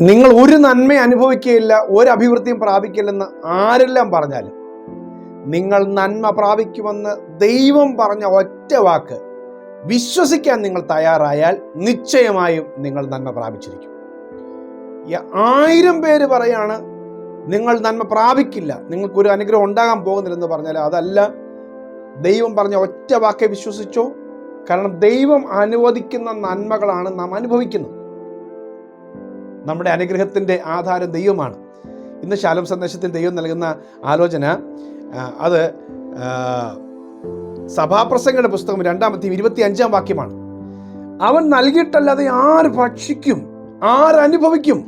നിങ്ങൾ ഒരു നന്മ അനുഭവിക്കുകയില്ല ഒരു അഭിവൃദ്ധിയും പ്രാപിക്കില്ലെന്ന് ആരെല്ലാം പറഞ്ഞാലും. നിങ്ങൾ നന്മ പ്രാപിക്കുമെന്ന് ദൈവം പറഞ്ഞ ഒറ്റ വാക്ക്. വിശ്വസിക്കാൻ നിങ്ങൾ തയ്യാറായാൽ നിശ്ചയമായും നിങ്ങൾ നന്മ പ്രാപിച്ചിരിക്കും. ആയിരം പേര് പറയാണ് നിങ്ങൾ നന്മ പ്രാപിക്കില്ല. നിങ്ങൾക്കൊരു അനുഗ്രഹം ഉണ്ടാകാൻ പോകുന്നില്ലെന്ന് പറഞ്ഞാൽ അതല്ല. ദൈവം പറഞ്ഞ ഒറ്റ വാക്കെ വിശ്വസിച്ചോ. കാരണം ദൈവം അനുവദിക്കുന്ന നന്മകളാണ് നാം അനുഭവിക്കുന്നത്. നമ്മുടെ അനുഗ്രഹത്തിന്റെ ആധാരം ദൈവമാണ്. ഇന്ന് ശാലം സന്ദേശത്തിൽ ദൈവം നൽകുന്ന ആലോചന അത് സഭാപ്രസംഗയുടെ പുസ്തകം രണ്ടാമത്തെ ഇരുപത്തി അഞ്ചാം വാക്യമാണ്. അവൻ നൽകിയിട്ടല്ലാതെ ആര് ഭക്ഷിക്കും? ആരനുഭവിക്കും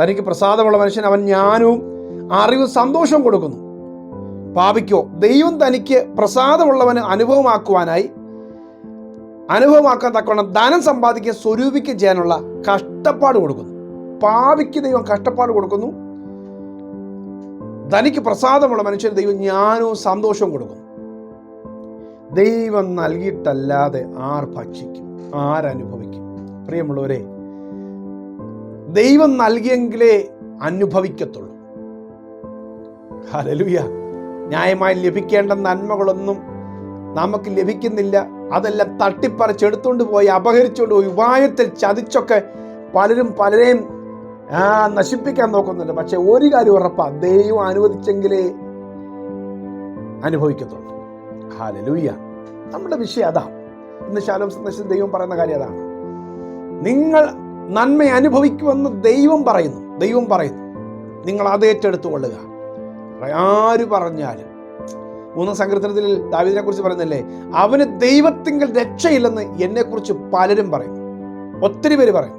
തനിക്ക് പ്രസാദമുള്ള മനുഷ്യൻ അവൻ ജ്ഞാനവും അറിവും സന്തോഷം കൊടുക്കുന്നു. പാപിക്കോ ദൈവം തനിക്ക് പ്രസാദമുള്ളവന് അനുഭവമാക്കുവാനായി അനുഭവമാക്കാൻ തക്കവണ്ണം ധനം സമ്പാദിക്കുക സ്വരൂപിക്കുക ചെയ്യാനുള്ള കഷ്ടപ്പാട് കൊടുക്കുന്നു. പാവിക്ക് ദൈവം കഷ്ടപ്പാട് കൊടുക്കുന്നു. തനിക്ക് പ്രസാദമുള്ള മനുഷ്യന് ദൈവം ജ്ഞാനവും സന്തോഷവും കൊടുക്കുന്നു. ദൈവം നൽകിയിട്ടല്ലാതെ ആർ ഭക്ഷിക്കും? ആരനുഭവിക്കും പ്രിയമുള്ളവരെ ദൈവം നൽകിയെങ്കിലേ അനുഭവിക്കത്തുള്ളൂ. ഹലലുയ ന്യായമായി ലഭിക്കേണ്ട നന്മകളൊന്നും നമുക്ക് ലഭിക്കുന്നില്ല. അതെല്ലാം തട്ടിപ്പറിച്ചെടുത്തുകൊണ്ട് പോയി അപഹരിച്ചുകൊണ്ട് പോയി ഉപായത്തിൽ ചതിച്ചൊക്കെ പലരും പലരെയും ആ നശിപ്പിക്കാൻ നോക്കുന്നുണ്ട്. പക്ഷെ ഒരു കാര്യം ഉറപ്പാ ദൈവം അനുവദിച്ചെങ്കിലേ അനുഭവിക്കത്തുള്ളൂ. ഹാലലൂയ്യ നമ്മുടെ വിഷയം അതാ. ഇന്ന് ശാലോം സന്ദേശം ദൈവം പറയുന്ന കാര്യം അതാണ്. നിങ്ങൾ നന്മ അനുഭവിക്കുമെന്ന് ദൈവം പറയുന്നു. ദൈവം പറയുന്നു. നിങ്ങൾ അത് ഏറ്റെടുത്തു കൊള്ളുക ആര് പറഞ്ഞാലും. മൂന്നാം സങ്കീർത്തനത്തിൽ ദാവീദിനെ കുറിച്ച് പറയുന്നില്ലേ? അവന് ദൈവത്തിങ്കൽ രക്ഷയില്ലെന്ന് എന്നെക്കുറിച്ച് പലരും പറയും. ഒത്തിരി പേര് പറയും.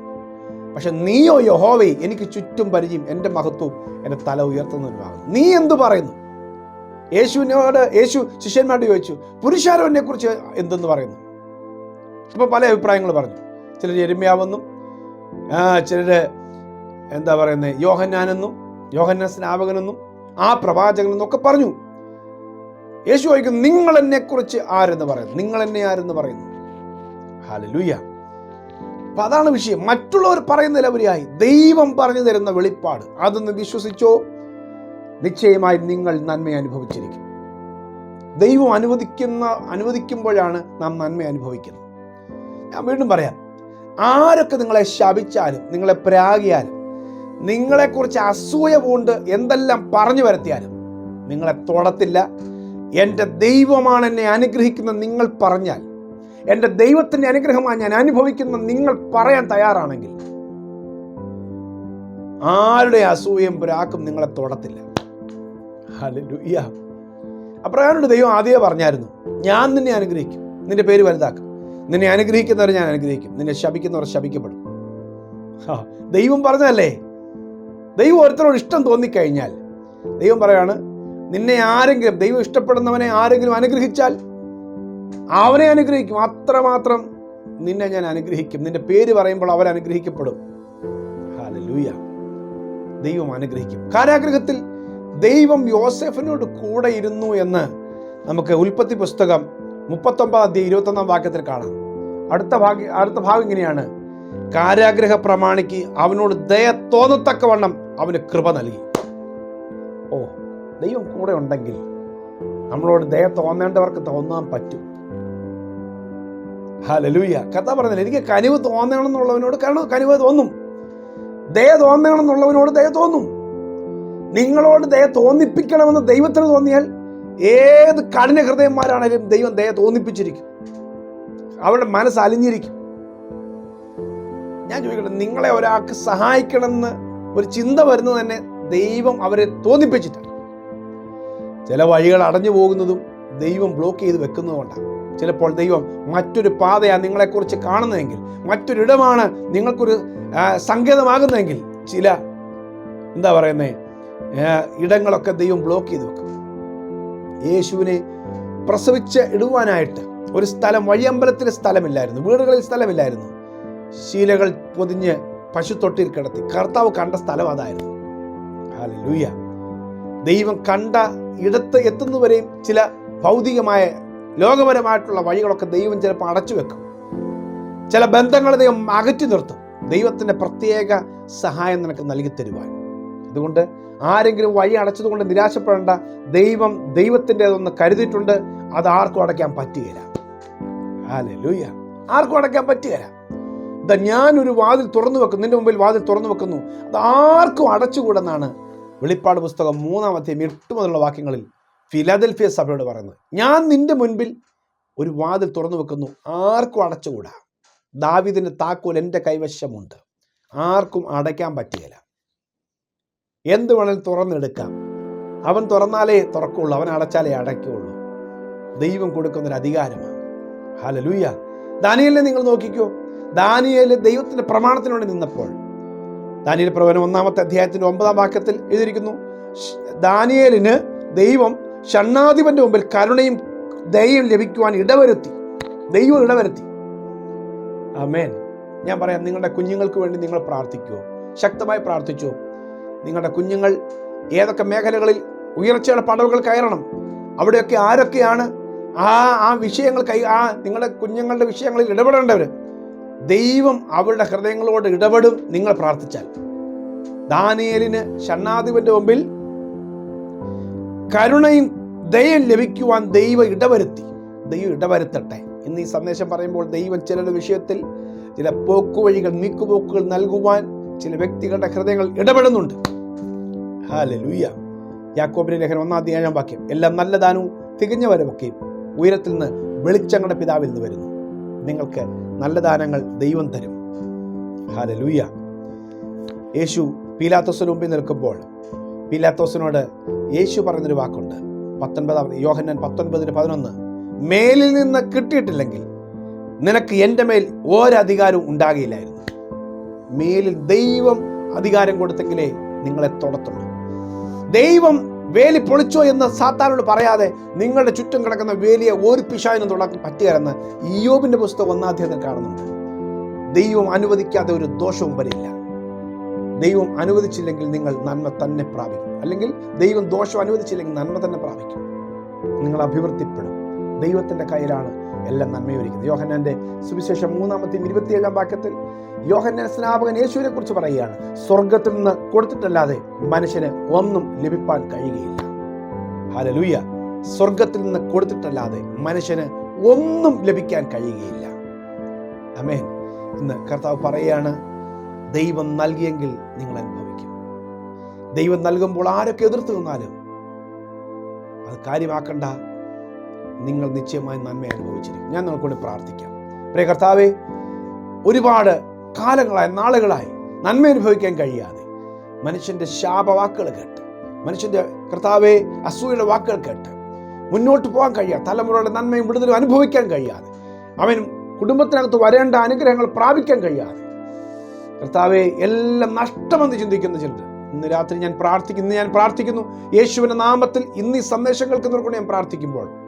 പക്ഷെ നീയോ യഹോവേ എനിക്ക് ചുറ്റും പരിചയം എന്റെ മഹത്വവും എന്റെ തല ഉയർത്തുന്ന ഒരു ഭാഗം നീ എന്തു പറയുന്നു? യേശുവിനോട് യേശു ശിഷ്യന്മാരോട് ചോദിച്ചു പുരുഷാരോനെ കുറിച്ച് എന്തെന്ന് പറയുന്നു? അപ്പോൾ പല അഭിപ്രായങ്ങൾ പറഞ്ഞു. ചിലർ എരുമയാവെന്നും ചിലർ എന്താ പറയുന്നത് യോഹന്നാനെന്നും യോഹന്നാൻ സ്നാപകനെന്നും ആ പ്രവാചകനെന്നും ഒക്കെ പറഞ്ഞു. യേശു ചോദിക്കുന്നു നിങ്ങൾ എന്നെക്കുറിച്ച് ആരെന്ന് പറയുന്നു? നിങ്ങൾ എന്നെ ആരെന്ന് പറയുന്നു? ഹാലലൂയ അപ്പൊ അതാണ് വിഷയം. മറ്റുള്ളവർ പറയുന്നതിൽ അവരായി ദൈവം പറഞ്ഞു തരുന്ന വെളിപ്പാട്. അതൊന്ന് വിശ്വസിച്ചോ? നിശ്ചയമായി നിങ്ങൾ നന്മ അനുഭവിച്ചിരിക്കും. ദൈവം അനുവദിക്കുന്ന അനുവദിക്കുമ്പോഴാണ് നാം നന്മ അനുഭവിക്കുന്നത്. ഞാൻ വീണ്ടും പറയാം. ആരൊക്കെ നിങ്ങളെ ശപിച്ചാലും നിങ്ങളെ പ്രാഗിയാലും നിങ്ങളെക്കുറിച്ച് അസൂയ പൂണ്ട് എന്തെല്ലാം പറഞ്ഞു വരുത്തിയാലും നിങ്ങളെ തൊടത്തില്ല എന്റെ ദൈവമാണ് എന്നെ അനുഗ്രഹിക്കുന്നത് നിങ്ങൾ പറഞ്ഞാൽ എന്റെ ദൈവത്തിന്റെ അനുഗ്രഹമാണ് ഞാൻ അനുഭവിക്കുന്ന നിങ്ങൾ പറയാൻ തയ്യാറാണെങ്കിൽ ആരുടെ അസൂയം പുരാക്കും നിങ്ങളെ തൊടത്തില്ല. ഹല്ലേലൂയ. അപ്രകാരമുണ്ട് ദൈവം ആദ്യമേ പറഞ്ഞായിരുന്നു ഞാൻ നിന്നെ അനുഗ്രഹിക്കും. നിന്റെ പേര് വലുതാക്കും. നിന്നെ അനുഗ്രഹിക്കുന്നവരെ ഞാൻ അനുഗ്രഹിക്കും. നിന്നെ ശപിക്കുന്നവർ ശപിക്കപ്പെടും. ദൈവം പറഞ്ഞതല്ലേ? ദൈവം ഒരുത്തരോട് ഇഷ്ടം തോന്നിക്കഴിഞ്ഞാൽ ദൈവം പറയാണ് നിന്നെ ആരെങ്കിലും ദൈവം ഇഷ്ടപ്പെടുന്നവനെ ആരെങ്കിലും അനുഗ്രഹിച്ചാൽ അവനെ അനുഗ്രഹിക്കും. അത്രമാത്രം നിന്നെ ഞാൻ അനുഗ്രഹിക്കും. നിന്റെ പേര് പറയുമ്പോൾ അവൻ അനുഗ്രഹിക്കപ്പെടും. ദൈവം അനുഗ്രഹിക്കും. കാരാഗ്രഹത്തിൽ ദൈവം യോസെഫിനോട് കൂടെ ഇരുന്നു എന്ന് നമുക്ക് ഉൽപ്പത്തി പുസ്തകം മുപ്പത്തൊമ്പതാം അധ്യായം ഇരുപത്തൊന്നാം വാക്യത്തിൽ കാണാം. അടുത്ത ഭാഗ്യ അടുത്ത ഭാഗം ഇങ്ങനെയാണ്. കാരാഗ്രഹ പ്രമാണിക്ക് അവനോട് ദയ തോന്നത്തക്കവണ്ണം അവന് കൃപ നൽകി. ദൈവം കൂടെ ഉണ്ടെങ്കിൽ നമ്മളോട് ദയ തോന്നേണ്ടവർക്ക് തോന്നാൻ പറ്റും. ഹലലൂയ കഥ പറഞ്ഞില്ല എനിക്ക് കനിവ് തോന്നണമെന്നുള്ളവനോട് കാരണം കനിവ് തോന്നും. ദയ തോന്നണമെന്നുള്ളവനോട് ദയ തോന്നും. നിങ്ങളോട് ദയ തോന്നിപ്പിക്കണമെന്ന് ദൈവത്തിന് തോന്നിയാൽ ഏത് കഠിന ഹൃദയന്മാരാണെങ്കിലും ദൈവം ദയ തോന്നിപ്പിച്ചിരിക്കും. അവരുടെ മനസ്സ് അലിഞ്ഞിരിക്കും. ഞാൻ ചോദിക്കട്ടെ നിങ്ങളെ ഒരാൾക്ക് സഹായിക്കണമെന്ന് ഒരു ചിന്ത വരുന്നത് തന്നെ ദൈവം അവരെ തോന്നിപ്പിച്ചിട്ടാണ്. ചില വഴികൾ അടഞ്ഞു പോകുന്നതും ദൈവം ബ്ലോക്ക് ചെയ്ത് വെക്കുന്നതുകൊണ്ടാണ് ചിലപ്പോൾ ദൈവം മറ്റൊരു പാതയാണ് നിങ്ങളെക്കുറിച്ച് കാണുന്നതെങ്കിൽ മറ്റൊരിടമാണ് നിങ്ങൾക്കൊരു സങ്കേതമാകുന്നതെങ്കിൽ ചില എന്താ പറയുന്നത് ഇടങ്ങളൊക്കെ ദൈവം ബ്ലോക്ക് ചെയ്ത് വെക്കും. യേശുവിനെ പ്രസവിച്ച് ഇടുവാനായിട്ട് ഒരു സ്ഥലം വഴിയമ്പലത്തിൽ സ്ഥലമില്ലായിരുന്നു വീടുകളിൽ സ്ഥലമില്ലായിരുന്നു. ശീലകൾ പൊതിഞ്ഞ് പശുത്തൊട്ടിയിൽ കിടത്തി കർത്താവ് കണ്ട സ്ഥലം അതായിരുന്നു. ഹല്ലേലൂയ. ദൈവം കണ്ട ഇടത്ത് എത്തുന്നവരെയും ചില ഭൗതികമായ ലോകപരമായിട്ടുള്ള വഴികളൊക്കെ ദൈവം ചിലപ്പോൾ അടച്ചു വെക്കും. ചില ബന്ധങ്ങൾ ദൈവം അകറ്റി നിർത്തും. ദൈവത്തിന്റെ പ്രത്യേക സഹായം നിനക്ക് നൽകി തരുവാൻ. അതുകൊണ്ട് ആരെങ്കിലും വഴി അടച്ചതുകൊണ്ട് നിരാശപ്പെടേണ്ട ദൈവം ദൈവത്തിന്റെതൊന്ന് കരുതിയിട്ടുണ്ട് അത് ആർക്കും അടയ്ക്കാൻ പറ്റുകയില്ല. ഹാലൂയ ആർക്കും അടയ്ക്കാൻ പറ്റുകയില്ല. ഇതാ ഞാനൊരു വാതിൽ തുറന്നു വെക്കുന്നു നിന്റെ മുമ്പിൽ വാതിൽ തുറന്നു വെക്കുന്നു. അത് ആർക്കും അടച്ചുകൂടെന്നാണ് വെളിപ്പാട് പുസ്തകം മൂന്നാമത്തെയും എട്ട് മുതലുള്ള വാക്യങ്ങളിൽ ഫിലാദൽഫിയ സഭയോട് പറയുന്നത് ഞാൻ നിന്റെ മുൻപിൽ ഒരു വാതിൽ തുറന്നു വെക്കുന്നു ആർക്കും അടച്ചുകൂടാ. ദാവിദിന്റെ താക്കോൽ എന്റെ കൈവശമുണ്ട് ആർക്കും അടയ്ക്കാൻ പറ്റുകയില്ല. എന്ത് വേണമെങ്കിലും തുറന്നെടുക്കാം. അവൻ തുറന്നാലേ തുറക്കുള്ളൂ അവൻ അടച്ചാലേ അടയ്ക്കുള്ളൂ. ദൈവം കൊടുക്കുന്നൊരു അധികാരമാണ്. ഹലലൂയ ദാനിയലിനെ നിങ്ങൾ നോക്കിക്കോ. ദാനിയേൽ ദൈവത്തിന്റെ പ്രമാണത്തിനോട് നിന്നപ്പോൾ ദാനിയൽ പ്രവചനം ഒന്നാമത്തെ അധ്യായത്തിന്റെ ഒമ്പതാം വാക്യത്തിൽ എഴുതിയിരിക്കുന്നു. ദാനിയലിന് ദൈവം ഷണ്ണാധിപന്റെ മുമ്പിൽ കരുണയും ദയയും ലഭിക്കുവാൻ ഇടവരുത്തി. ദൈവം ഇടവരുത്തി. അമേൻ ഞാൻ പറയാം നിങ്ങളുടെ കുഞ്ഞുങ്ങൾക്ക് വേണ്ടി നിങ്ങൾ പ്രാർത്ഥിക്കുമോ ശക്തമായി പ്രാർത്ഥിച്ചു. നിങ്ങളുടെ കുഞ്ഞുങ്ങൾ ഏതൊക്കെ മേഖലകളിൽ ഉയർച്ചയുടെ പടവുകൾ കയറണം അവിടെയൊക്കെ ആരൊക്കെയാണ് ആ ആ വിഷയങ്ങൾ കൈ ആ നിങ്ങളുടെ കുഞ്ഞുങ്ങളുടെ വിഷയങ്ങളിൽ ഇടപെടേണ്ടവർ ദൈവം അവരുടെ ഹൃദയങ്ങളോട് ഇടപെടും നിങ്ങൾ പ്രാർത്ഥിച്ചാൽ. ദാനിയലിന് ഷണ്ണാധിപന്റെ മുമ്പിൽ കരുണയും ദയം ലഭിക്കുവാൻ ദൈവം ഇടവരുത്തി. ദൈവം ഇടവരുത്തട്ടെ. ഇന്ന് ഈ സന്ദേശം പറയുമ്പോൾ ദൈവം ചിലരുടെ വിഷയത്തിൽ ചില പോക്കുവഴികൾ നീക്കുപോക്കുകൾ നൽകുവാൻ ചില വ്യക്തികളുടെ ഹൃദയങ്ങൾ ഇടപെടുന്നുണ്ട്. യാക്കോബിന്റെ ലേഖനം ഒന്നാം അധ്യായം വാക്യം. എല്ലാം നല്ലതാനും തികഞ്ഞവരുമൊക്കെയും ഉയരത്തിൽ നിന്ന് വെളിച്ചങ്ങളുടെ പിതാവിൽ നിന്ന് വരുന്നു. നിങ്ങൾക്ക് നല്ല ദാനങ്ങൾ ദൈവം തരും. ഹാലലൂയ യേശു പീലാത്തോസിന് മുമ്പിൽ നിൽക്കുമ്പോൾ പീലാത്തോസിനോട് യേശു പറഞ്ഞൊരു വാക്കുണ്ട്. പത്തൊൻപതാം യോഹന്നാൻ പത്തൊൻപതിന് പതിനൊന്ന് മേലിൽ നിന്ന് കിട്ടിയിട്ടില്ലെങ്കിൽ നിനക്ക് എന്റെ മേൽ ഒരധികാരവും ഉണ്ടാകില്ലായിരുന്നു. മേലിൽ ദൈവം അധികാരം കൊടുത്തെങ്കിലേ നിങ്ങളെ തുടത്തുള്ളൂ. ദൈവം വേലി പൊളിച്ചോ എന്ന് സാത്താനോട് പറയാതെ നിങ്ങളുടെ ചുറ്റും കിടക്കുന്ന വേലിയെ ഒരു പിശാവിനും തുടക്കം പറ്റുകയെന്ന് ഇയോബിന്റെ പുസ്തകം ഒന്നാധ്യായത്തിൽ കാണുന്നുണ്ട്. ദൈവം അനുവദിക്കാതെ ഒരു ദോഷവും വരില്ല. ദൈവം അനുവദിച്ചില്ലെങ്കിൽ നിങ്ങൾ നന്മ തന്നെ പ്രാപിക്കും. അല്ലെങ്കിൽ ദൈവം ദോഷം അനുവദിച്ചില്ലെങ്കിൽ നന്മ തന്നെ പ്രാപിക്കും. നിങ്ങൾ അഭിവൃദ്ധിപ്പെടും. ദൈവത്തിന്റെ കയ്യിലാണ് എല്ലാം നന്മയൊരുക്കുന്നത് യോഹന്നാന്റെ സുവിശേഷം മൂന്നാമത്തെയും ഇരുപത്തിയേഴാം വാക്യത്തിൽ യോഹന്നാൻ സ്നാപകൻ യേശുവിനെ കുറിച്ച് പറയുകയാണ്. സ്വർഗത്തിൽ നിന്ന് കൊടുത്തിട്ടല്ലാതെ മനുഷ്യന് ഒന്നും ലഭിപ്പാൻ കഴിയുകയില്ല. ഹലലൂയ സ്വർഗത്തിൽ നിന്ന് കൊടുത്തിട്ടല്ലാതെ മനുഷ്യന് ഒന്നും ലഭിക്കാൻ കഴിയുകയില്ല. അമേൻ ഇന്ന് കർത്താവ് പറയുകയാണ് ദൈവം നൽകിയെങ്കിൽ നിങ്ങൾ അനുഭവിക്കും. ദൈവം നൽകുമ്പോൾ ആരൊക്കെ എതിർത്ത് നിന്നാലും അത് കാര്യമാക്കണ്ട. നിങ്ങൾ നിശ്ചയമായി നന്മ അനുഭവിച്ചിരിക്കും. ഞാൻ നിങ്ങൾക്കൊണ്ട് പ്രാർത്ഥിക്കാം. പ്രിയ കർത്താവേ ഒരുപാട് കാലങ്ങളായി നാളുകളായി നന്മ അനുഭവിക്കാൻ കഴിയാതെ മനുഷ്യന്റെ ശാപവാക്കുകൾ കേട്ട് മനുഷ്യന്റെ കർത്താവെ അസൂയയുടെ വാക്കുകൾ കേട്ട് മുന്നോട്ട് പോകാൻ കഴിയാതെ തലമുറയുടെ നന്മയും വിടുതലും അനുഭവിക്കാൻ കഴിയാതെ അവൻ കുടുംബത്തിനകത്ത് വരേണ്ട അനുഗ്രഹങ്ങൾ പ്രാപിക്കാൻ കഴിയാതെ കർത്താവെ എല്ലാം നഷ്ടമെന്ന് ചിന്തിക്കുന്ന ചിലർ ഇന്ന് രാത്രി ഞാൻ പ്രാർത്ഥിക്കുന്നു ഞാൻ പ്രാർത്ഥിക്കുന്നു. യേശുവിന്റെ നാമത്തിൽ ഇന്ന് ഈ സന്ദേശം കേൾക്കുന്നവർക്കൊണ്ട് ഞാൻ പ്രാർത്ഥിക്കുമ്പോൾ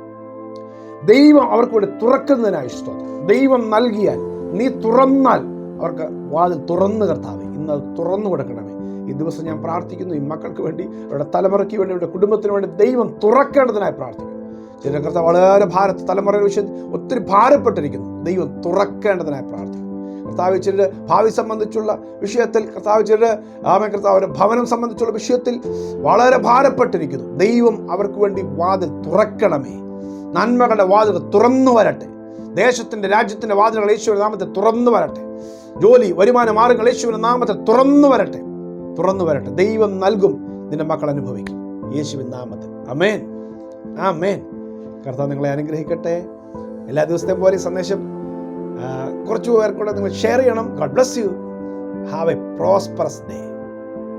ദൈവം അവർക്ക് വേണ്ടി തുറക്കുന്നതിനായി സ്തോത്രം. ദൈവം നൽകിയാൽ നീ തുറന്നാൽ അവർക്ക് വാതിൽ തുറന്നു കർത്താവേ ഇന്ന് അത് തുറന്നു കൊടുക്കണമേ. ഈ ദിവസം ഞാൻ പ്രാർത്ഥിക്കുന്നു ഈ മക്കൾക്ക് വേണ്ടി അവരുടെ തലമുറയ്ക്ക് വേണ്ടി അവരുടെ കുടുംബത്തിന് വേണ്ടി ദൈവം തുറക്കേണ്ടതിനായി പ്രാർത്ഥിക്കുന്നു. ചില കർത്താവ് വളരെ ഭാരത്ത് തലമുറയുടെ വിഷയം ഒത്തിരി ഭാരപ്പെട്ടിരിക്കുന്നു. ദൈവം തുറക്കേണ്ടതിനായി പ്രാർത്ഥിക്കുന്നു. കർത്താവ് ചിലരുടെ ഭാവി സംബന്ധിച്ചുള്ള വിഷയത്തിൽ കർത്താവ് ചിലരുടെ ആമേ കർത്താവ് ഭവനം സംബന്ധിച്ചുള്ള വിഷയത്തിൽ വളരെ ഭാരപ്പെട്ടിരിക്കുന്നു. ദൈവം അവർക്ക് വേണ്ടി വാതിൽ തുറക്കണമേ. നന്മകളുടെ വാതിലുകൾ തുറന്നു വരട്ടെ. ദേശത്തിന്റെ രാജ്യത്തിന്റെ വാതിലുകൾ യേശുവിന്റെ നാമത്തെ തുറന്നു വരട്ടെ. ജോലി വരുമാന മാർഗങ്ങൾ യേശുവിന്റെ നാമത്തെ തുറന്നു വരട്ടെ. തുറന്നു വരട്ടെ. ദൈവം നൽകും. നിന്റെ മക്കൾ അനുഭവിക്കും. യേശുവിൻ നാമത്തിൽ. അമേൻ ആ മേൻ കർത്താവ് നിങ്ങളെ അനുഗ്രഹിക്കട്ടെ. എല്ലാ ദിവസത്തെയും പോലെ സന്ദേശം കുറച്ച് പേർക്കൂടെ നിങ്ങൾ ഷെയർ ചെയ്യണം. God bless you have a prosperous day